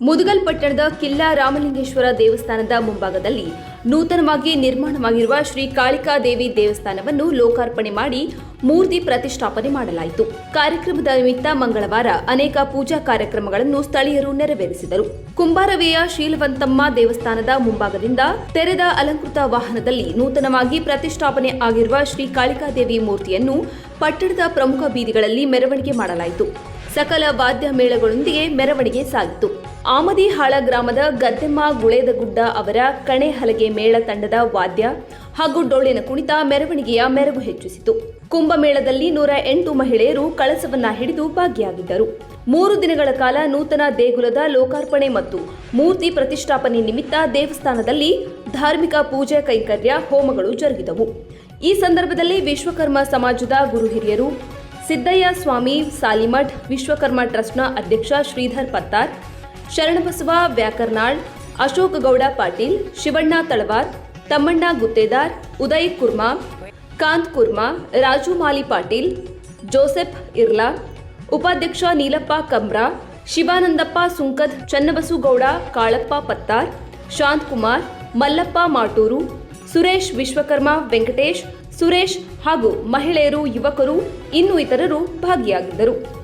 ಮುದುಗಲ್ ಪಟ್ಟಣದ ಕಿಲ್ಲಾ ರಾಮಲಿಂಗೇಶ್ವರ ದೇವಸ್ಥಾನದ ಮುಂಭಾಗದಲ್ಲಿ ನೂತನವಾಗಿ ನಿರ್ಮಾಣವಾಗಿರುವ ಶ್ರೀ ಕಾಳಿಕಾ ದೇವಿ ದೇವಸ್ಥಾನವನ್ನು ಲೋಕಾರ್ಪಣೆ ಮಾಡಿ ಮೂರ್ತಿ ಪ್ರತಿಷ್ಠಾಪನೆ ಮಾಡಲಾಯಿತು. ಕಾರ್ಯಕ್ರಮದ ನಿಮಿತ್ತ ಮಂಗಳವಾರ ಅನೇಕ ಪೂಜಾ ಕಾರ್ಯಕ್ರಮಗಳನ್ನು ಸ್ಥಳೀಯರು ನೆರವೇರಿಸಿದರು. ಕುಂಬಾರವೆಯ ಶೀಲವಂತಮ್ಮ ದೇವಸ್ಥಾನದ ಮುಂಭಾಗದಿಂದ ತೆರೆದ ಅಲಂಕೃತ ವಾಹನದಲ್ಲಿ ನೂತನವಾಗಿ ಪ್ರತಿಷ್ಠಾಪನೆ ಆಗಿರುವ ಶ್ರೀ ಕಾಳಿಕಾ ದೇವಿ ಮೂರ್ತಿಯನ್ನು ಪಟ್ಟಣದ ಪ್ರಮುಖ ಬೀದಿಗಳಲ್ಲಿ ಮೆರವಣಿಗೆ ಮಾಡಲಾಯಿತು. ಸಕಲ ವಾದ್ಯ ಮೇಳಗಳೊಂದಿಗೆ ಮೆರವಣಿಗೆ ಸಾಗಿತು. ಆಮದಿಹಾಳ ಗ್ರಾಮದ ಗದ್ದೆಮ್ಮ ಗುಳೇದಗುಡ್ಡ ಅವರ ಕಣೆ ಹಲಗೆ ಮೇಳ ತಂಡದ ವಾದ್ಯ ಹಾಗೂ ಡೊಳ್ಳಿನ ಕುಣಿತ ಮೆರವಣಿಗೆಯ ಮೆರವು ಹೆಚ್ಚಿಸಿತು. ಕುಂಭಮೇಳದಲ್ಲಿ ನೂರ ಎಂಟು ಮಹಿಳೆಯರು ಕಳಸವನ್ನ ಹಿಡಿದು ಭಾಗಿಯಾಗಿದ್ದರು. ಮೂರು ದಿನಗಳ ಕಾಲ ನೂತನ ದೇಗುಲದ ಲೋಕಾರ್ಪಣೆ ಮತ್ತು ಮೂರ್ತಿ ಪ್ರತಿಷ್ಠಾಪನೆ ನಿಮಿತ್ತ ದೇವಸ್ಥಾನದಲ್ಲಿ ಧಾರ್ಮಿಕ ಪೂಜೆ ಕೈಂಕರ್ಯ ಹೋಮಗಳು ಜರುಗಿದವು. ಈ ಸಂದರ್ಭದಲ್ಲಿ ವಿಶ್ವಕರ್ಮ ಸಮಾಜದ ಗುರು ಹಿರಿಯರು ಸಿದ್ದಯ್ಯ ಸ್ವಾಮಿ, ಸಾಲಿಮಠ್, ವಿಶ್ವಕರ್ಮ ಟ್ರಸ್ಟ್ನ ಅಧ್ಯಕ್ಷ ಶ್ರೀಧರ್ ಪತ್ತಾರ್ ಶರಣಬಸವ ವ್ಯಾಕರ್ನಾಳ್, ಅಶೋಕ ಗೌಡ ಪಾಟೀಲ್, ಶಿವಣ್ಣ ತಳವಾರ್, ತಮ್ಮಣ್ಣ ಗುತ್ತೇದಾರ್, ಉದಯ್ ಕುರ್ಮಾ, ಕಾಂತ್ ಕುರ್ಮಾ, ರಾಜು ಮಾಲಿ ಪಾಟೀಲ್, ಜೋಸೆಫ್ ಇರ್ಲಾ, ಉಪಾಧ್ಯಕ್ಷ ನೀಲಪ್ಪ ಕಂಬ್ರಾ ಶಿವಾನಂದಪ್ಪ ಸುಂಕದ್ ಚನ್ನಬಸುಗೌಡ, ಕಾಳಪ್ಪ ಪತ್ತಾರ್ ಶಾಂತಕುಮಾರ್ ಮಲ್ಲಪ್ಪ ಮಾಟೂರು, ಸುರೇಶ್ ವಿಶ್ವಕರ್ಮ ವೆಂಕಟೇಶ್, ಸುರೇಶ್ ಹಾಗೂ ಮಹಿಳೆಯರು, ಯುವಕರು, ಇನ್ನು ಇತರರು ಭಾಗಿಯಾಗಿದ್ದರು.